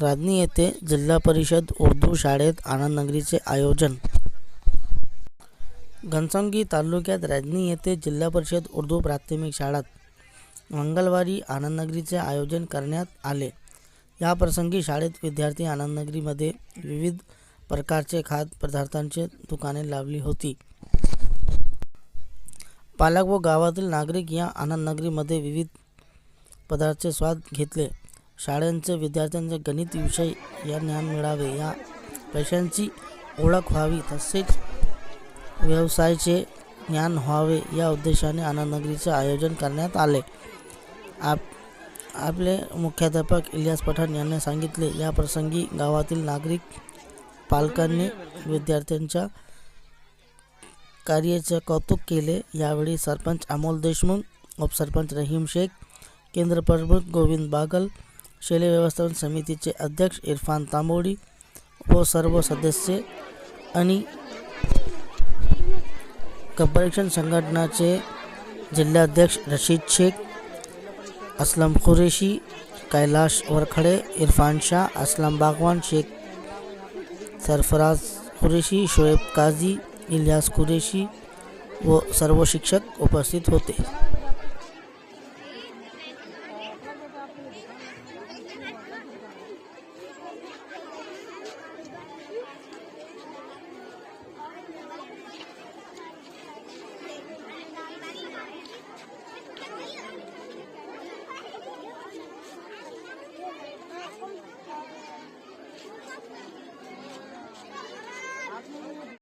राजनी येथे जिल्हा परिषद उर्दू शाळेत आनंदनगरीचे आयोजन. घनसंगी तालुक्यात राजनी येथे जिल्हा परिषद उर्दू प्राथमिक शाळेत मंगळवारी आनंदनगरीचे आयोजन करण्यात आले. या प्रसंगी शाळेत विद्यार्थी आनंदनगरीमध्ये विविध प्रकारचे खाद्यपदार्थांची दुकाने लावली होती. पालक व गावातील नागरिक या आनंदनगरीमध्ये विविध पदार्थाचे स्वाद घेतले. शाळांचे विद्यार्थ्यांचे गणित विषय या ज्ञान मिळावे या पैशांची ओळख व्हावी तसेच व्यवसायाचे ज्ञान व्हावे या उद्देशाने आनंदनगरीचे आयोजन करण्यात आले. आप आपले मुख्याध्यापक इलियास पठाण यांनी सांगितले या प्रसंगी गावातील नागरिक पालकांनी विद्यार्थ्यांच्या कार्याचे कौतुक केले. यावेळी सरपंच अमोल देशमुख उपसरपंच रहीम शेख केंद्र प्रमुख गोविंद बागल शैली व्यवस्थापन समितीचे अध्यक्ष इरफान तांबोडी व सर्व सदस्य आणि कपरीक्षण संघटनाचे जिल्हाध्यक्ष रशीद शेख असलम कुरेशी कैलाश वरखडे इरफान शाह असलम बागवान शेख सरफराज कुरेशी शोएब काझी इलियास कुरेशी व सर्व शिक्षक उपस्थित होते.